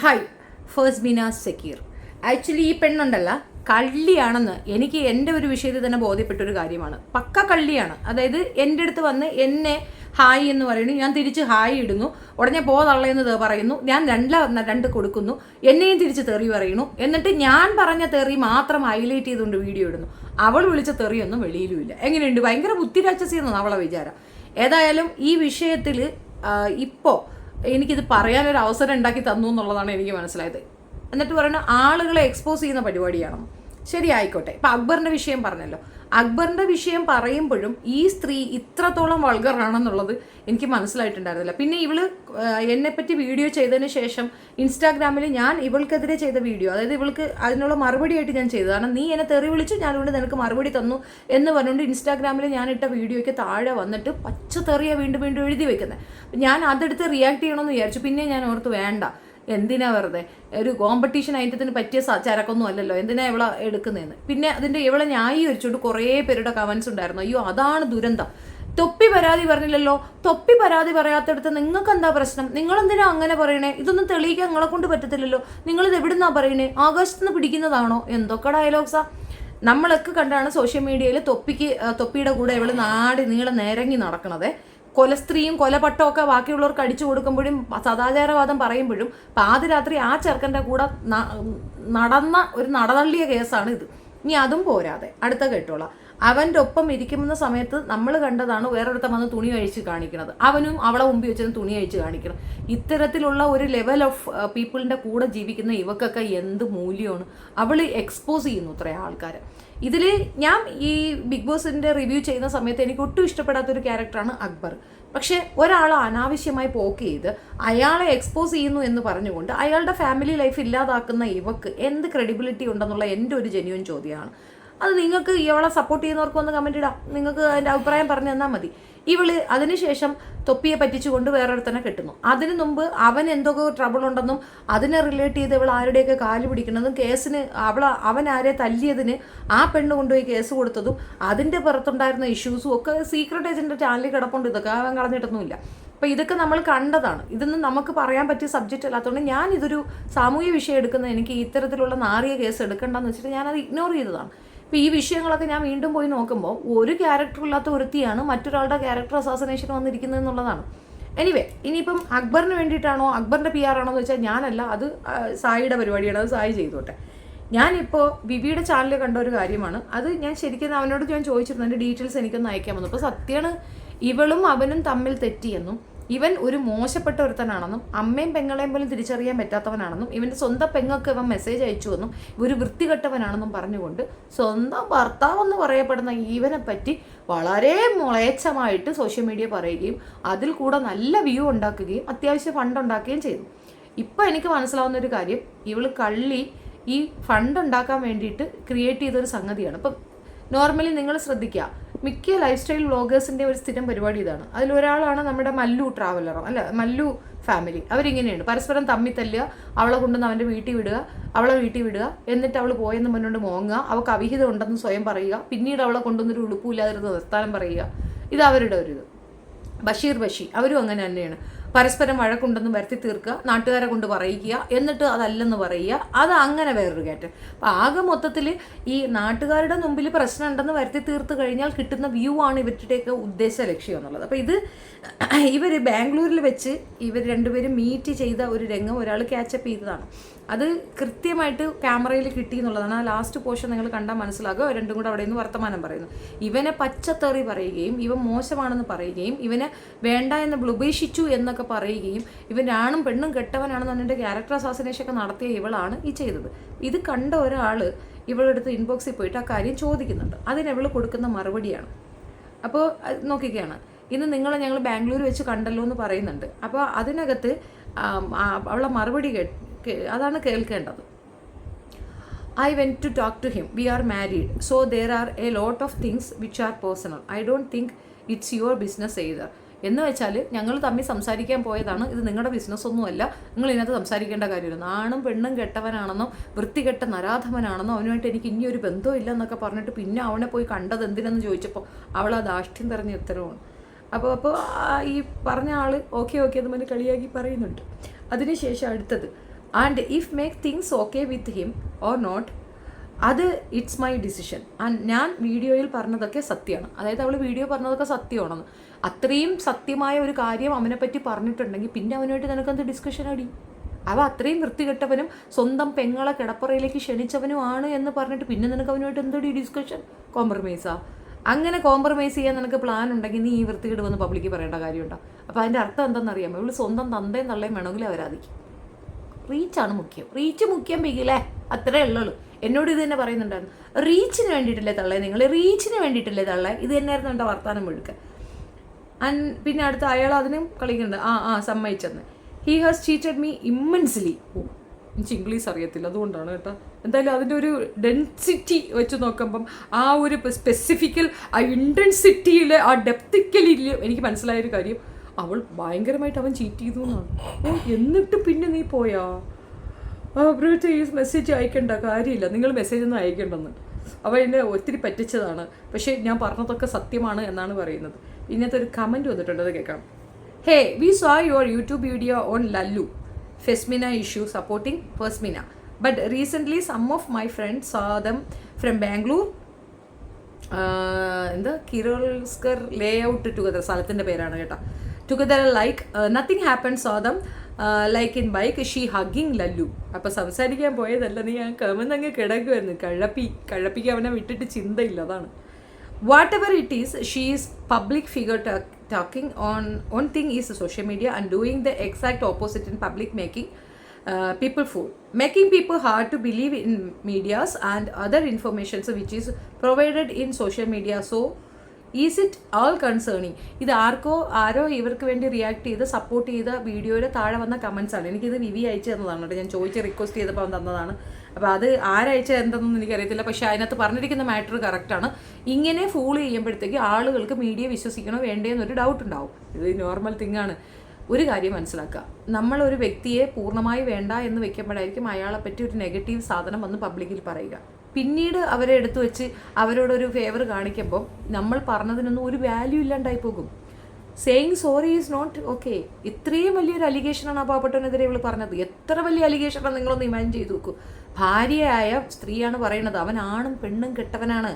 Hi ഫേസ്ബിന Zakir actually ഈ പെണ്ണുണ്ടല്ല കള്ളിയാണെന്ന് എനിക്ക് എന്റെ ഒരു വിഷയത്തിൽ തന്നെ ബോധ്യപ്പെട്ട ഒരു കാര്യമാണ്. പക്ക കള്ളിയാണ്. അതായത് എന്റെ അടുത്ത് വന്ന് എന്നെ ഹായ് എന്ന് പറയുന്നു. ഞാൻ തിരിച്ച് ഹായ് ഇടുന്നു. ഉടനെ പോ പറയുന്നു. ഞാൻ രണ്ട രണ്ട് കൊടുക്കുന്നു. എന്നെയും തിരിച്ച് തെറി പറയുന്നു. എന്നിട്ട് ഞാൻ പറഞ്ഞ തെറി മാത്രം ഹൈലൈറ്റ് ചെയ്തുകൊണ്ട് വീഡിയോ ഇടുന്നു. അവൾ വിളിച്ച തെറിയൊന്നും വെളിയിലുമില്ല. എങ്ങനെയുണ്ട്? ഭയങ്കര ബുദ്ധിരാക്ഷസിയെന്നാണ് അവളെ വിചാരം. ഏതായാലും ഈ വിഷയത്തിൽ ഇപ്പോൾ എനിക്കിത് പറയാനൊരു അവസരം ഉണ്ടാക്കി തന്നു എന്നുള്ളതാണ് എനിക്ക് മനസ്സിലായത്. എന്നിട്ട് പറയുന്നത് ആളുകളെ എക്സ്പോസ് ചെയ്യുന്ന പരിപാടിയാണ്? ശരി ആയിക്കോട്ടെ ഇപ്പം അക്ബറിന്റെ വിഷയം പറഞ്ഞല്ലോ. അക്ബറിന്റെ വിഷയം പറയുമ്പോഴും ഈ സ്ത്രീ ഇത്രത്തോളം വൾഗറാണെന്നുള്ളത് എനിക്ക് മനസ്സിലായിട്ടുണ്ടായിരുന്നില്ല. പിന്നെ ഇവൾ എന്നെപ്പറ്റി വീഡിയോ ചെയ്തതിന് ശേഷം ഇൻസ്റ്റാഗ്രാമിൽ ഞാൻ ഇവൾക്കെതിരെ ചെയ്ത വീഡിയോ അതായത് ഇവൾക്ക് അതിനുള്ള മറുപടിയായിട്ട് ഞാൻ ചെയ്തു കാരണം നീ എന്നെ തെറി വിളിച്ചു ഞാനുകൊണ്ട് നിനക്ക് മറുപടി തന്നു എന്ന് പറഞ്ഞുകൊണ്ട് ഇൻസ്റ്റാഗ്രാമിൽ ഞാൻ ഇട്ട വീഡിയോയ്ക്ക് താഴെ വന്നിട്ട് പച്ച തെറിയ വീണ്ടും വീണ്ടും എഴുതി വെക്കുന്നത് ഞാൻ അതെടുത്ത് റിയാക്ട് ചെയ്യണമെന്ന് വിചാരിച്ചു. പിന്നെ ഞാൻ ഓർത്ത് വേണ്ട. എന്തിനാ വെറുതെ? ഒരു കോമ്പറ്റീഷൻ ഐറ്റത്തിന് പറ്റിയ ചരക്കൊന്നും അല്ലല്ലോ. എന്തിനാ ഇവളെ എടുക്കുന്നതെന്ന്? പിന്നെ അതിന്റെ ഇവളെ ന്യായീകരിച്ചുകൊണ്ട് കുറേ പേരുടെ കമൻസ് ഉണ്ടായിരുന്നു. അയ്യോ അതാണ് ദുരന്തം. തൊപ്പി പരാതി പറഞ്ഞില്ലല്ലോ? തൊപ്പി പരാതി പറയാത്തടത്ത് നിങ്ങൾക്ക് എന്താ പ്രശ്നം? നിങ്ങൾ എന്തിനാ അങ്ങനെ പറയണേ? ഇതൊന്നും തെളിയിക്കാൻ നിങ്ങളെ കൊണ്ട് പറ്റത്തില്ലല്ലോ. നിങ്ങൾ ഇത് എവിടുന്നാ പറയണേ? ആകാശത്തുനിന്ന് പിടിക്കുന്നതാണോ? എന്തൊക്കെ ഡയലോഗ്സാ നമ്മളൊക്കെ കണ്ടാണ് സോഷ്യൽ മീഡിയയിൽ തൊപ്പിക്ക് തൊപ്പിയുടെ കൂടെ ഇവൾ നാടി നീളെ നേരങ്ങി നടക്കണത്. കൊലസ്ത്രീയും കൊലപട്ടവും ബാക്കിയുള്ളവർക്ക് അടിച്ചു കൊടുക്കുമ്പോഴും സദാചാരവാദം പറയുമ്പോഴും പാതിരാത്രി ആ ചെറുക്കന്റെ കൂടെ നടന്ന ഒരു നടതള്ളിയ കേസാണ് ഇത്. ഇനി അതും പോരാതെ. അടുത്ത കേട്ടോളാം. അവന്റെ ഒപ്പം ഇരിക്കുന്ന സമയത്ത് നമ്മൾ കണ്ടതാണ് വേറൊരുത്തൻ വന്ന് തുണി അഴിച്ച് കാണിക്കുന്നത്. അവനും അവളെ മുമ്പിൽ വെച്ചിരുന്ന് തുണി അഴിച്ച് കാണിക്കണം. ഇത്തരത്തിലുള്ള ഒരു ലെവൽ ഓഫ് പീപ്പിളിന്റെ കൂടെ ജീവിക്കുന്ന ഇവക്കൊക്കെ എന്ത് മൂല്യമാണ്? അവൾ എക്സ്പോസ് ചെയ്യുന്നു ഇത്രയും ആൾക്കാരെ. ഇതിൽ ഞാൻ ഈ ബിഗ് ബോസിന്റെ റിവ്യൂ ചെയ്യുന്ന സമയത്ത് എനിക്ക് ഒട്ടും ഇഷ്ടപ്പെടാത്തൊരു ക്യാരക്ടറാണ് അക്ബർ. പക്ഷേ ഒരാൾ അനാവശ്യമായി പോക്ക് ചെയ്ത് അയാളെ എക്സ്പോസ് ചെയ്യുന്നു എന്ന് പറഞ്ഞുകൊണ്ട് അയാളുടെ ഫാമിലി ലൈഫ് ഇല്ലാതാക്കുന്ന ഇവക്ക് എന്ത് ക്രെഡിബിലിറ്റി ഉണ്ടെന്നുള്ള എന്റെ ഒരു ജെന്യൂൻ ചോദ്യമാണ്. അത് നിങ്ങൾക്ക് ഇവളെ സപ്പോർട്ട് ചെയ്യുന്നവർക്കൊന്ന് കമന്റ് ഇടാം. നിങ്ങൾക്ക് അതിന്റെ അഭിപ്രായം പറഞ്ഞു തന്നാൽ മതി. ഇവൾ അതിനുശേഷം തൊപ്പിയെ പറ്റിച്ചുകൊണ്ട് വേറൊരുത്തനെ കെട്ടുന്നു. അതിനു മുമ്പ് അവൻ എന്തൊക്കെ ട്രബിൾ ഉണ്ടെന്നും അതിനെ റിലേറ്റ് ചെയ്ത് ഇവൾ ആരുടെയൊക്കെ കാൽ പിടിക്കുന്നതും കേസിന് അവൾ അവൻ ആരെ തല്ലിയതിന് ആ പെണ്ണ് കൊണ്ടുപോയി കേസ് കൊടുത്തതും അതിന്റെ പുറത്തുണ്ടായിരുന്ന ഇഷ്യൂസും ഒക്കെ സീക്രട്ട് ഏജന്റെ ചാനലിൽ കിടപ്പുണ്ട്. ഇതൊക്കെ അവൻ കളഞ്ഞിട്ടൊന്നുമില്ല. അപ്പോൾ ഇതൊക്കെ നമ്മൾ കണ്ടതാണ്. ഇതൊന്നും നമുക്ക് പറയാൻ പറ്റിയ സബ്ജക്റ്റ് അല്ലാത്തതുകൊണ്ട് ഞാൻ ഇതൊരു സാമൂഹ്യ വിഷയം എടുക്കുന്നത് എനിക്ക് ഇത്തരത്തിലുള്ള നാറിയ കേസ് എടുക്കണ്ടെന്ന് വെച്ചിട്ട് ഞാനത് ഇഗ്നോർ ചെയ്തതാണ്. അപ്പോൾ ഈ വിഷയങ്ങളൊക്കെ ഞാൻ വീണ്ടും പോയി നോക്കുമ്പോൾ ഒരു ക്യാരക്ടർ ഇല്ലാത്ത ഒരുത്തിയാണ് മറ്റൊരാളുടെ ക്യാരക്ടർ അസാസിനേഷൻ വന്നിരിക്കുന്നത് എന്നുള്ളതാണ്. എനിവേ ഇനിയിപ്പം അക്ബറിന് വേണ്ടിയിട്ടാണോ അക്ബറിന്റെ പി ആർ ആണോ എന്ന് വെച്ചാൽ ഞാനല്ല അത് സായിയുടെ പരിപാടിയാണ് അത് സായി ചെയ്തോട്ടെ. ഞാനിപ്പോൾ വിവിയുടെ ചാനലിൽ കണ്ട ഒരു കാര്യമാണ് അത് ഞാൻ ശരിക്കും അവനോട് ഞാൻ ചോദിച്ചിരുന്നു എന്റെ ഡീറ്റെയിൽസ് എനിക്കൊന്ന് അയക്കാമെന്നു അപ്പോൾ സത്യമാണ് ഇവളും അവനും തമ്മിൽ തെറ്റിയെന്നും ഇവൻ ഒരു മോശപ്പെട്ട ഒരുത്തനാണെന്നും അമ്മയും പെങ്ങളെയും പോലും തിരിച്ചറിയാൻ പറ്റാത്തവനാണെന്നും ഇവന്റെ സ്വന്തം പെങ്ങൾക്ക് ഇവൻ മെസ്സേജ് അയച്ചു എന്നും ഒരു വൃത്തികെട്ടവനാണെന്നും പറഞ്ഞുകൊണ്ട് സ്വന്തം ഭർത്താവെന്ന് പറയപ്പെടുന്ന ഇവനെ പറ്റി വളരെ മുളയച്ചമായിട്ട് സോഷ്യൽ മീഡിയ പറയുകയും അതിൽ കൂടെ നല്ല വ്യൂ ഉണ്ടാക്കുകയും അത്യാവശ്യം ഫണ്ട് ഉണ്ടാക്കുകയും ചെയ്തു. ഇപ്പം എനിക്ക് മനസ്സിലാവുന്ന ഒരു കാര്യം ഇവൾ കള്ളി ഈ ഫണ്ട് ഉണ്ടാക്കാൻ വേണ്ടിയിട്ട് ക്രിയേറ്റ് ചെയ്തൊരു സംഗതിയാണ്. ഇപ്പം നോർമലി നിങ്ങൾ ശ്രദ്ധിക്കുക മിക്ക ലൈഫ് സ്റ്റൈൽ വ്ളോഗേഴ്സിന്റെ ഒരു സ്ഥിരം പരിപാടി ഇതാണ്. അതിലൊരാളാണ് നമ്മുടെ മല്ലു ട്രാവലറോ അല്ല മല്ലു ഫാമിലി അവരിങ്ങനെയാണ്. പരസ്പരം തമ്മി തല്ലുക അവളെ കൊണ്ടുവന്ന് അവന്റെ വീട്ടിൽ വിടുക അവളെ വീട്ടിൽ വിടുക എന്നിട്ട് അവൾ പോയെന്ന് മുന്നോട്ട് മോങ്ങുക അവൾക്ക് അവിഹിതം ഉണ്ടെന്ന് സ്വയം പറയുക പിന്നീട് അവളെ കൊണ്ടുവന്നൊരു ഉളുപ്പില്ലാതിരുന്ന് നിർത്താനം പറയുക. ഇത് അവരുടെ ഒരു ഇത്. ബഷീർ ബഷി അവരും അങ്ങനെ തന്നെയാണ്. പരസ്പരം വഴക്കുണ്ടെന്ന് വരുത്തി തീർക്കുക നാട്ടുകാരെ കൊണ്ട് പറയിക്കുക എന്നിട്ട് അതല്ലെന്ന് പറയുക. അത് അങ്ങനെ വേറൊരു കാറ്റ് അപ്പം ആകെ മൊത്തത്തിൽ ഈ നാട്ടുകാരുടെ മുമ്പിൽ പ്രശ്നം ഉണ്ടെന്ന് വരുത്തി തീർത്ത് കഴിഞ്ഞാൽ കിട്ടുന്ന വ്യൂ ആണ് ഇവരുടെയൊക്കെ ഉദ്ദേശ ലക്ഷ്യം എന്നുള്ളത്. അപ്പോൾ ഇത് ഇവർ ബാംഗ്ലൂരിൽ വെച്ച് ഇവർ രണ്ടുപേരും മീറ്റ് ചെയ്ത ഒരു രംഗം ഒരാൾ ക്യാച്ചപ്പ് ചെയ്തതാണ്. അത് കൃത്യമായിട്ട് ക്യാമറയിൽ കിട്ടി എന്നുള്ളതാണ്. ആ ലാസ്റ്റ് പോർഷൻ നിങ്ങൾ കണ്ടാൽ മനസ്സിലാകുക രണ്ടും കൂടെ അവിടെ നിന്ന് വർത്തമാനം പറയുന്നു. ഇവനെ പച്ചത്തെറി പറയുകയും ഇവൻ മോശമാണെന്ന് പറയുകയും ഇവനെ വേണ്ട എന്ന് ഉപേക്ഷിച്ചു എന്നൊക്കെ പറയുകയും ഇവൻ ആണും പെണ്ണും കെട്ടവനാണെന്ന് പറഞ്ഞിട്ട് ക്യാരക്ടർ അസാസിനേഷൻ ഒക്കെ നടത്തിയ ഇവളാണ് ഈ ചെയ്തത്. ഇത് കണ്ട ഒരാൾ ഇവളെടുത്ത് ഇൻബോക്സിൽ പോയിട്ട് ആ കാര്യം ചോദിക്കുന്നുണ്ട്. അതിന് ഇവൾ കൊടുക്കുന്ന മറുപടിയാണ്. അപ്പോൾ നോക്കിക്കുകയാണ് ഇന്ന് നിങ്ങളെ ഞങ്ങൾ ബാംഗ്ലൂർ വെച്ച് കണ്ടല്ലോ എന്ന് പറയുന്നുണ്ട്. അപ്പോൾ അതിനകത്ത് അവളെ മറുപടി കേ കേ- അതാണ് കേൾക്കേണ്ടത്. I went to talk to him we are married so there are a lot of things which are personal I don't think it's your business either എന്ന് വെച്ചാൽ ഞങ്ങൾ തമ്മിൽ സംസാരിക്കാൻ പോയതാണ്. ഇത് നിങ്ങളുടെ ബിസിനസ് ഒന്നുമല്ല. നിങ്ങൾ ഇതിനകത്ത് സംസാരിക്കേണ്ട കാര്യമില്ല. നാണും പെണ്ണും കെട്ടവനാണെന്നോ വൃത്തികെട്ട നരാധമനാണെന്നോ അവനുമായിട്ട് എനിക്ക് ഇനി ഒരു ബന്ധമില്ല എന്നൊക്കെ പറഞ്ഞിട്ട് പിന്നെ അവനെ പോയി കണ്ടത് എന്തിനെന്ന് ചോദിച്ചപ്പോൾ അവൾ ആ ദാഷ്ട്യം തെരഞ്ഞ ഉത്തരവാണ്. അപ്പോൾ അപ്പോൾ ഈ പറഞ്ഞ ആൾ ഓക്കെ ഓക്കെ എന്ന് പറഞ്ഞ് കളിയാക്കി പറയുന്നുണ്ട്. അതിനുശേഷം അടുത്തത്. And if make things okay with him or not അത് ഇറ്റ്സ് മൈ ഡിസിഷൻ ഞാൻ വീഡിയോയിൽ പറഞ്ഞതൊക്കെ സത്യമാണ്. അതായത് അവൾ വീഡിയോ പറഞ്ഞതൊക്കെ സത്യമാണെന്ന്. അത്രയും സത്യമായ ഒരു കാര്യം അവനെപ്പറ്റി പറ്റി പറഞ്ഞിട്ടുണ്ടെങ്കിൽ പിന്നെ അവനുമായിട്ട് നിനക്കെന്ത് ഡിസ്കഷൻ അടി അവ അത്രയും വൃത്തികെട്ടവനും സ്വന്തം പെങ്ങളെ കിടപ്പറയിലേക്ക് ക്ഷണിച്ചവനുമാണ് എന്ന് പറഞ്ഞിട്ട് പിന്നെ നിനക്ക് അവനുമായിട്ട് എന്തോടി ഡിസ്കഷൻ കോംപ്രമൈസാ അങ്ങനെ കോംപ്രമൈസ് ചെയ്യാൻ നിനക്ക് പ്ലാൻ ഉണ്ടെങ്കിൽ നീ ഈ വൃത്തികേട് വന്ന് പബ്ലിക്ക് പറയേണ്ട കാര്യമുണ്ടോ? അപ്പോൾ അതിന്റെ അർത്ഥം എന്താണെന്നറിയാമോ ഇവൾ സ്വന്തം തന്തയും തള്ളയും വേണമെങ്കിൽ അവരാധിക്കും. റീച്ചാണ് മുഖ്യം. റീച്ച് മുഖ്യം ബിഗിലേ അത്രേ ഉള്ളൂ എന്നോട് ഇത് തന്നെ പറയുന്നുണ്ടായിരുന്നു. റീച്ചിന് വേണ്ടിയിട്ടല്ലേ തള്ളേ നിങ്ങൾ റീച്ചിന് വേണ്ടിയിട്ടല്ലേ തള്ളേ? ഇത് തന്നെയായിരുന്നു എന്റെ വർത്താനം മുഴുക്ക. ആൻഡ് പിന്നെ അടുത്ത അയാൾ അതിനും കളിക്കുന്നുണ്ട്. ആ ആ സമ്മതിച്ചെന്ന്. He has cheated me immensely ഓ എനിക്ക് ഇംഗ്ലീഷ് അറിയത്തില്ല. അതുകൊണ്ടാണ് കേട്ടോ. എന്തായാലും അതിന്റെ ഒരു ഡെൻസിറ്റി വെച്ച് നോക്കുമ്പം ആ ഒരു സ്പെസിഫിക്കൽ ആ ഇൻഡെൻസിറ്റിയിൽ ആ ഡെപ്തിക്കലിൽ എനിക്ക് മനസ്സിലായൊരു കാര്യം. അവൾ ഭയങ്കരമായിട്ട് അവൻ ചീറ്റ് ചെയ്തു എന്നാണ് ഓ എന്നിട്ട് പിന്നെ നീ പോയാ? അവരുടെ ഈ മെസ്സേജ് അയക്കേണ്ട കാര്യമില്ല. നിങ്ങൾ മെസ്സേജ് ഒന്നും അയക്കേണ്ടെന്ന്. അവ എന്നെ ഒത്തിരി പറ്റിച്ചതാണ്. പക്ഷേ ഞാൻ പറഞ്ഞതൊക്കെ സത്യമാണ് എന്നാണ് പറയുന്നത്. ഇന്നത്തെ ഒരു കമന്റ് വന്നിട്ടുണ്ട് അത് കേൾക്കാം hey we saw your YouTube video on Lallu Fesmina issue supporting Fesmina but recently some of my friends saw them from Bangalore എന്താ? കിരോൾസ്കർ ലേ ഔട്ട് ടുഗദർ സ്ഥലത്തിന്റെ പേരാണ് കേട്ടോ. Together like nothing happen saw them like in bike she hugging Lallu അപ്പോൾ സംസാരിക്കാൻ പോയതല്ല നീ ആ കമന്നങ്ങ് കിടക്കുമായിരുന്നു കഴപ്പി കഴപ്പിക്ക് അവനെ വിട്ടിട്ട് ചിന്തയില്ല അതാണ് what ever it is she is public figure on one thing is social media and doing the exact opposite in public making uh, people fool making people hard to believe in medias and other informations which is provided in social media so is it all concerning ഇത് ആർക്കോ ആരോ ഇവർക്ക് വേണ്ടി react ചെയ്ത് support ചെയ്ത വീഡിയോയുടെ താഴെ വന്ന comments ആണ്. എനിക്കിത് വിവി അയച്ചു തന്നതാണ് കേട്ടോ. ഞാൻ ചോദിച്ച് റിക്വസ്റ്റ് ചെയ്തപ്പോൾ തന്നതാണ്. അപ്പോൾ അത് ആരയച്ച എന്തെന്നൊന്നും എനിക്കറിയത്തില്ല. പക്ഷേ അതിനകത്ത് പറഞ്ഞിരിക്കുന്ന മാറ്റർ കറക്റ്റാണ് ഇങ്ങനെ ഫൂൾ ചെയ്യുമ്പോഴത്തേക്ക് ആളുകൾക്ക് മീഡിയ വിശ്വസിക്കണോ വേണ്ടേന്നൊരു ഡൗട്ട് ഉണ്ടാവും. ഇത് നോർമൽ തിങ് ആണ്. ഒരു കാര്യം മനസ്സിലാക്കുക നമ്മളൊരു വ്യക്തിയെ പൂർണമായി വേണ്ട എന്ന് വെക്കുമ്പോഴായിരിക്കും അയാളെ പറ്റി ഒരു നെഗറ്റീവ് സാധനം വന്ന് പബ്ലിക്കിൽ പറയുക. പിന്നീട് അവരെ എടുത്തു വെച്ച് അവരോടൊരു ഫേവർ കാണിക്കുമ്പോൾ നമ്മൾ പറഞ്ഞതിനൊന്നും ഒരു വാല്യൂ ഇല്ലാണ്ടായി പോകും. Saying sorry is not okay ഇത്രയും വലിയൊരു അലിഗേഷനാണ് ആ പാവപ്പെട്ടവനെതിരെ ഇവൾ പറഞ്ഞത്. എത്ര വലിയ അലിഗേഷനാണ് നിങ്ങളൊന്ന് ഇമാജിൻ ചെയ്ത് നോക്കൂ. ഭാര്യയായ സ്ത്രീയാണ് പറയുന്നത്. അവൻ ആണും പെണ്ണും കെട്ടവനാണ്.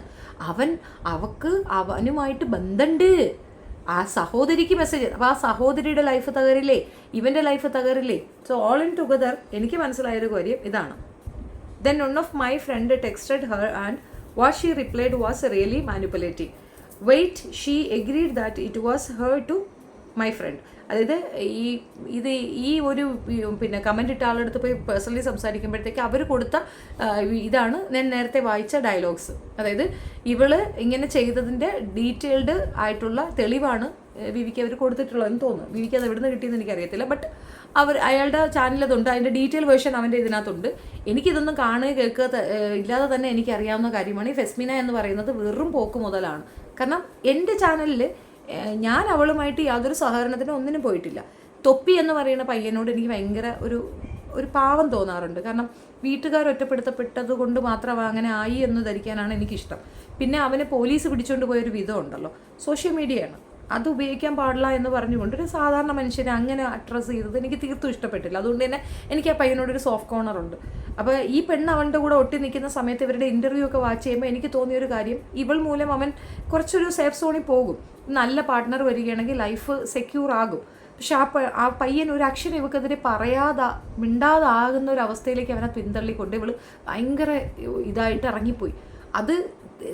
അവൻ അവക്ക് അവനുമായിട്ട് ബന്ധമുണ്ട് ആ സഹോദരിക്ക് മെസ്സേജ് അപ്പോൾ ആ സഹോദരിയുടെ ലൈഫ് തകരില്ലേ? ഇവന്റെ ലൈഫ് തകരില്ലേ? സോ ഓൾ ഇൻ ടുഗദർ എനിക്ക് മനസ്സിലായൊരു കാര്യം ഇതാണ്. Then one of my friend texted her and what she replied was really manipulating wait she agreed that it was her to my friend അതായത് ഈ ഇത് ഈ ഒരു പിന്നെ കമന്റ് ഇട്ട ആളെടുത്ത് പോയി പേഴ്സണലി സംസാരിക്കുമ്പോഴത്തേക്ക് അവർ കൊടുത്ത ഇതാണ് ഞാൻ നേരത്തെ വായിച്ച ഡയലോഗ്സ് അതായത് ഇവൾ ഇങ്ങനെ ചെയ്തതിന്റെ ഡീറ്റെയിൽഡ് ആയിട്ടുള്ള തെളിവാണ് വിവിക്ക് അവർ കൊടുത്തിട്ടുള്ളതെന്ന് തോന്നുന്നു. വിവിക്ക് അത് എവിടെ നിന്ന് കിട്ടിയെന്ന് എനിക്കറിയത്തില്ല. ബട്ട് അവർ അയാളുടെ ചാനലതുണ്ട് അതിന്റെ ഡീറ്റെയിൽ വേർഷൻ അവന്റെ ഇതിനകത്തുണ്ട്. എനിക്കിതൊന്നും കാണുക കേൾക്കുക ഇല്ലാതെ തന്നെ എനിക്കറിയാവുന്ന കാര്യമാണ്. ഈ ഫെസ്മിന എന്ന് പറയുന്നത് വെറും പോക്ക് മുതലാണ്. കാരണം എന്റെ ചാനലിൽ ഞാൻ അവളുമായിട്ട് യാതൊരു സഹകരണത്തിനും ഒന്നിനും പോയിട്ടില്ല. തൊപ്പി എന്ന് പറയുന്ന പയ്യനോട് എനിക്ക് ഭയങ്കര ഒരു ഒരു പാവം തോന്നാറുണ്ട്. കാരണം വീട്ടുകാർ ഒറ്റപ്പെടുത്തപ്പെട്ടത് കൊണ്ട് മാത്രം അങ്ങനെ ആയി എന്ന് ധരിക്കാനാണ് എനിക്കിഷ്ടം. പിന്നെ അവനെ പോലീസ് പിടിച്ചുകൊണ്ട് പോയൊരു വിധം ഉണ്ടല്ലോ. സോഷ്യൽ മീഡിയയാണ്. അത് ഉപയോഗിക്കാൻ പാടില്ല എന്ന് പറഞ്ഞുകൊണ്ട് ഒരു സാധാരണ മനുഷ്യനെ അങ്ങനെ അഡ്രസ്സ് ചെയ്തത് എനിക്ക് തീർത്തും ഇഷ്ടപ്പെട്ടില്ല. അതുകൊണ്ട് തന്നെ എനിക്ക് ആ പയ്യനോട് ഒരു സോഫ്റ്റ് കോർണർ ഉണ്ട്. അപ്പോൾ ഈ പെണ്ണ് അവന്റെ കൂടെ ഒട്ടി നിൽക്കുന്ന സമയത്ത് ഇവരുടെ ഇന്റർവ്യൂ ഒക്കെ വാച്ച് ചെയ്യുമ്പോൾ എനിക്ക് തോന്നിയൊരു കാര്യം ഇവൾ മൂലം അവൻ കുറച്ചൊരു സേഫ് സോണിൽ പോകും. നല്ല പാർട്ട്ണർ വരികയാണെങ്കിൽ ലൈഫ് സെക്യൂർ ആകും. പക്ഷെ ആ ആ പയ്യൻ ഒരു അക്ഷരം ഇവക്കെതിരെ പറയാതെ മിണ്ടാതാകുന്ന ഒരു അവസ്ഥയിലേക്ക് അവനെ പിന്തള്ളിക്കൊണ്ട് ഇവൾ ഭയങ്കര ഇതായിട്ട് ഇറങ്ങിപ്പോയി. അത്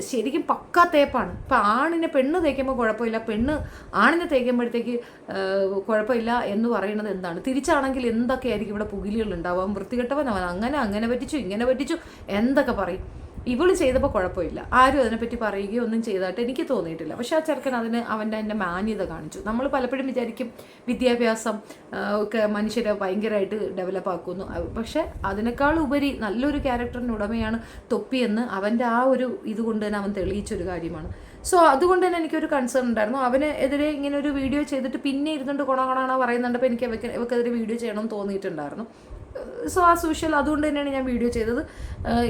ശരിക്കും പക്ക തേപ്പാണ്. ഇപ്പം ആണിനെ പെണ്ണ് തേക്കുമ്പോൾ കുഴപ്പമില്ല. പെണ്ണ് ആണിനെ തേക്കുമ്പോഴത്തേക്ക് കുഴപ്പമില്ല എന്ന് പറയുന്നത് എന്താണ്? തിരിച്ചാണെങ്കിൽ എന്തൊക്കെയായിരിക്കും ഇവിടെ പുകിലുകൾ ഉണ്ടാവാം വൃത്തികെട്ടവൻ അവൻ അങ്ങനെ അങ്ങനെ പറ്റിച്ചു ഇങ്ങനെ പറ്റിച്ചു എന്തൊക്കെ പറയും? ഇവൾ ചെയ്തപ്പോൾ കുഴപ്പമില്ല. ആരും അതിനെപ്പറ്റി പറയുകയോ ഒന്നും ചെയ്തതായിട്ട് എനിക്ക് തോന്നിയിട്ടില്ല. പക്ഷെ ആ ചെറുക്കൻ അതിന് അവന്റെ അതിന്റെ മാന്യത കാണിച്ചു. നമ്മൾ പലപ്പോഴും വിചാരിക്കും വിദ്യാഭ്യാസം ഒക്കെ മനുഷ്യരെ ഭയങ്കരമായിട്ട് ഡെവലപ്പ് ആക്കുന്നു. പക്ഷെ അതിനേക്കാൾ ഉപരി നല്ലൊരു ക്യാരക്ടറിന്റെ ഉടമയാണ് തൊപ്പിയെന്ന് അവന്റെ ആ ഒരു ഇതുകൊണ്ട് തന്നെ അവൻ തെളിയിച്ചൊരു കാര്യമാണ്. സോ അതുകൊണ്ട് തന്നെ എനിക്കൊരു കൺസേൺ ഉണ്ടായിരുന്നു. അവന് എതിരെ ഇങ്ങനെ ഒരു വീഡിയോ ചെയ്തിട്ട് പിന്നെ ഇരുന്നുകൊണ്ട് കൊണ കൊണാണോ പറയുന്നുണ്ടപ്പോൾ എനിക്ക് ഇവക്കെതിരെ വീഡിയോ ചെയ്യണമെന്ന് തോന്നിയിട്ടുണ്ടായിരുന്നു. സോ ആ സോഷ്യൽ അതുകൊണ്ട് തന്നെയാണ് ഞാൻ വീഡിയോ ചെയ്തത്.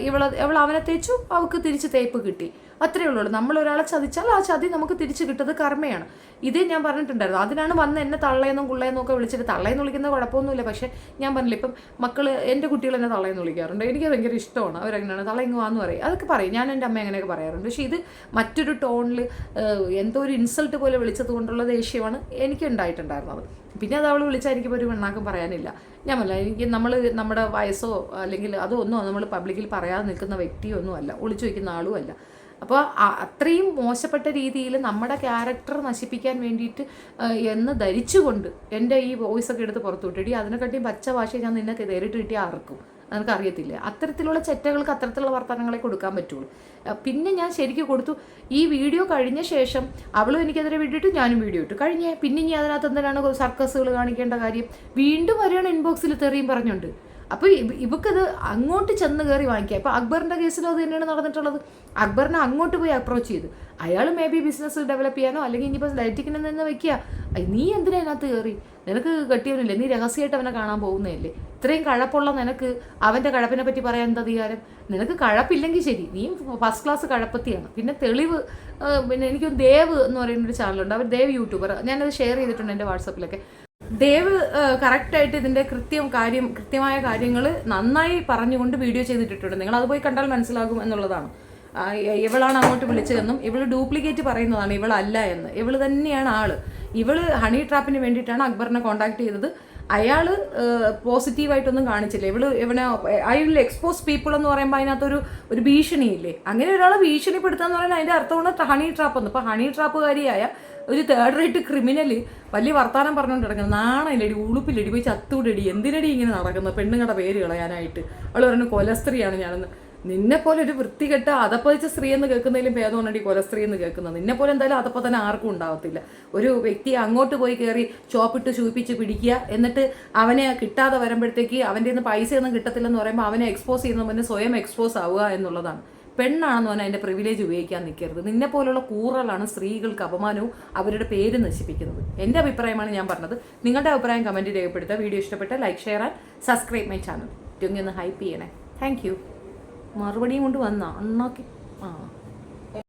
ഇവൾ ഇവൾ അവനെ തേച്ചു അവൾക്ക് തിരിച്ച് തേപ്പ് കിട്ടി. അത്രയേ ഉള്ളൂ. നമ്മൾ ഒരാളെ ചതിച്ചാൽ ആ ചതി നമുക്ക് തിരിച്ചു കിട്ടുന്നത് കർമ്മയാണ്. ഇതേ ഞാൻ പറഞ്ഞിട്ടുണ്ടായിരുന്നു. അതിനാണ് വന്ന് എന്നെ തള്ളയെന്നും കുള്ളയെന്നും ഒക്കെ വിളിച്ചിട്ട് തള്ളയെന്ന് വിളിക്കുന്ന കുഴപ്പമൊന്നുമില്ല. പക്ഷേ ഞാൻ പറഞ്ഞില്ല ഇപ്പം മക്കൾ എന്റെ കുട്ടികൾ എന്നെ തള്ളയെന്ന് വിളിക്കാറുണ്ട്. എനിക്ക് ഭയങ്കര ഇഷ്ടമാണ്. അവരെങ്ങനെയാണ് തള്ളയെന്ന് വാന്ന് പറയും. അതൊക്കെ പറയും. ഞാൻ എന്റെ അമ്മ അങ്ങനെയൊക്കെ പറയാറുണ്ട്. പക്ഷേ ഇത് മറ്റൊരു ടോണിൽ എന്തോ ഒരു ഇൻസൾട്ട് പോലെ വിളിച്ചത് കൊണ്ടുള്ള ദേഷ്യമാണ് എനിക്ക് ഉണ്ടായിട്ടുണ്ടായിരുന്നത്. പിന്നെ അത് അവൾ വിളിച്ചാൽ എനിക്കിപ്പോൾ ഒരു പെണ്ണാക്കും പറയാനില്ല. ഞാൻ പറഞ്ഞില്ല എനിക്ക് നമ്മൾ നമ്മുടെ വയസ്സോ അല്ലെങ്കിൽ അതൊന്നും നമ്മൾ പബ്ലിക്കിൽ പറയാതെ നിൽക്കുന്ന വ്യക്തിയൊന്നും അല്ല ഒളിച്ചു വയ്ക്കുന്ന ആളും അല്ല അപ്പോൾ അത്രയും മോശപ്പെട്ട രീതിയിൽ നമ്മുടെ ക്യാരക്ടർ നശിപ്പിക്കാൻ വേണ്ടിയിട്ട് എന്ന് ധരിച്ചുകൊണ്ട് എന്റെ ഈ വോയിസ് ഒക്കെ എടുത്ത് പുറത്തു വിട്ടിടി അതിനെക്കാട്ടിയും പച്ച ഭാഷ ഞാൻ നിന്നെ നേരിട്ട് കിട്ടിയാൽ ആർക്കും? നിനക്ക് അറിയത്തില്ല. അത്തരത്തിലുള്ള ചെറ്റകൾക്ക് അത്തരത്തിലുള്ള വർത്തമാനങ്ങളെ കൊടുക്കാൻ പറ്റുള്ളൂ. പിന്നെ ഞാൻ ശരിക്കും കൊടുത്തു. ഈ വീഡിയോ കഴിഞ്ഞ ശേഷം അവളും എനിക്കെതിരെ വീഡിയോ ഞാനും വീഡിയോ ഇട്ടു. കഴിഞ്ഞേ പിന്നെ ഇനി അതിനകത്ത് എന്തിനാണ് സർക്കസുകൾ കാണിക്കേണ്ട കാര്യം? വീണ്ടും വരെയാണ് ഇൻബോക്സിൽ തെറിയും പറഞ്ഞുകൊണ്ട് അപ്പോൾ ഇവക്കത് അങ്ങോട്ട് ചെന്ന് കയറി വാങ്ങിക്കുക. ഇപ്പോൾ അക്ബറിന്റെ കേസിലും അത് തന്നെയാണ് നടന്നിട്ടുള്ളത്. അക്ബറിനെ അങ്ങോട്ട് പോയി അപ്രോച്ച് ചെയ്തു. അയാൾ മേ ബി ബിസിനസ് ഡെവലപ്പ് ചെയ്യാനോ അല്ലെങ്കിൽ ഇനിയിപ്പോൾ ലൈറ്റിക്കിനെ നിന്ന് വെക്കുക. നീ എന്തിനാ അതിനകത്ത് കയറി നിനക്ക് കെട്ടിയവനില്ലേ? നീ രഹസ്യമായിട്ട് അവനെ കാണാൻ പോകുന്നതല്ലേ? ഇത്രയും കഴപ്പുള്ള നിനക്ക് അവന്റെ കഴപ്പിനെ പറ്റി പറയാൻ എന്താ അധികാരം? നിനക്ക് കഴപ്പില്ലെങ്കിൽ ശരി. നീ ഫസ്റ്റ് ക്ലാസ് കഴപ്പത്തിയാണ്. പിന്നെ തെളിവ് പിന്നെ എനിക്കൊരു ദേവ് എന്ന് പറയുന്ന ഒരു ചാനലുണ്ട് അവർ ദേവ് യൂട്യൂബർ ഞാനത് ഷെയർ ചെയ്തിട്ടുണ്ട് എന്റെ വാട്സപ്പിലൊക്കെ ദേവ് കറക്റ്റായിട്ട് ഇതിന്റെ കൃത്യം കാര്യം കൃത്യമായ കാര്യങ്ങൾ നന്നായി പറഞ്ഞുകൊണ്ട് വീഡിയോ ചെയ്തിട്ടിട്ടുണ്ട്. നിങ്ങൾ അത് പോയി കണ്ടാൽ മനസ്സിലാകും എന്നുള്ളതാണ്. ഇവളാണ് അങ്ങോട്ട് വിളിച്ചതെന്നും ഇവൾ ഡ്യൂപ്ലിക്കേറ്റ് പറയുന്നതാണ് ഇവളല്ല എന്ന്. ഇവൾ തന്നെയാണ് ആൾ. ഇവൾ ഹണി ട്രാപ്പിന് വേണ്ടിയിട്ടാണ് അക്ബറിനെ കോൺടാക്ട് ചെയ്തത്. അയാൾ പോസിറ്റീവായിട്ടൊന്നും കാണിച്ചില്ല. ഇവൾ ഇവനെ ഐ വിൽ എക്സ്പോസ് പീപ്പിൾ എന്ന് പറയുമ്പോൾ അതിനകത്തൊരു ഒരു ഭീഷണിയില്ലേ? അങ്ങനെ ഒരാളെ ഭീഷണിപ്പെടുത്താന്ന് പറയുന്നത് അതിന്റെ അർത്ഥമാണ് ഹണി ട്രാപ്പ് എന്ന് ഇപ്പോൾ ഹണി ട്രാപ്പുകാരിയായ ഒരു തേർഡ് റേറ്റ് ക്രിമിനൽ വലിയ വർത്താനം പറഞ്ഞുകൊണ്ട് കിടക്കുന്നത് നാണയിലടി ഉളുപ്പിലടി പോയി ചത്തൂടടി എന്തിനടി ഇങ്ങനെ നടക്കുന്നത് പെണ്ണുങ്ങളുടെ പേര് കളയാനായിട്ട്. അവൾ പറഞ്ഞു കൊലസ്ത്രീയാണ് ഞാനെന്ന്. നിന്നെ പോലെ ഒരു വൃത്തികെട്ട അതപ്പതിച്ച സ്ത്രീ എന്ന് കേൾക്കുന്നതിലും ഭേദമാണ് ഈ കൊലസ്ത്രീ എന്ന് കേൾക്കുന്നത്. നിന്നെ പോലെ എന്തായാലും അതപ്പോ തന്നെ ആർക്കും ഉണ്ടാവത്തില്ല. ഒരു വ്യക്തിയെ അങ്ങോട്ട് പോയി കയറി ചോപ്പിട്ട് ചൂപ്പിച്ച് പിടിക്കുക എന്നിട്ട് അവനെ കിട്ടാതെ വരുമ്പോഴത്തേക്ക് അവന്റെ നിന്ന് പൈസയൊന്നും കിട്ടത്തില്ലെന്ന് പറയുമ്പോൾ അവനെ എക്സ്പോസ് ചെയ്യുന്ന മുന്നേ സ്വയം എക്സ്പോസ് ആവുക എന്നുള്ളതാണ്. പെണ്ണാണെന്ന് പറഞ്ഞാൽ അതിന്റെ പ്രിവിലേജ് ഉപയോഗിക്കാൻ നിൽക്കരുത് നിന്നെ പോലുള്ള കൂറലാണ് സ്ത്രീകൾക്ക് അപമാനവും അവരുടെ പേര് നശിപ്പിക്കുന്നത്. എന്റെ അഭിപ്രായമാണ് ഞാൻ പറഞ്ഞത്. നിങ്ങളുടെ അഭിപ്രായം കമന്റ് രേഖപ്പെടുത്തുക. വീഡിയോ ഇഷ്ടപ്പെട്ട like share and subscribe my channel ഒന്ന് ഹൈപ്പ് ചെയ്യണേ. താങ്ക് മറുപടിയും കൊണ്ട് വന്നാ. അണ്ണാക്കി ആ.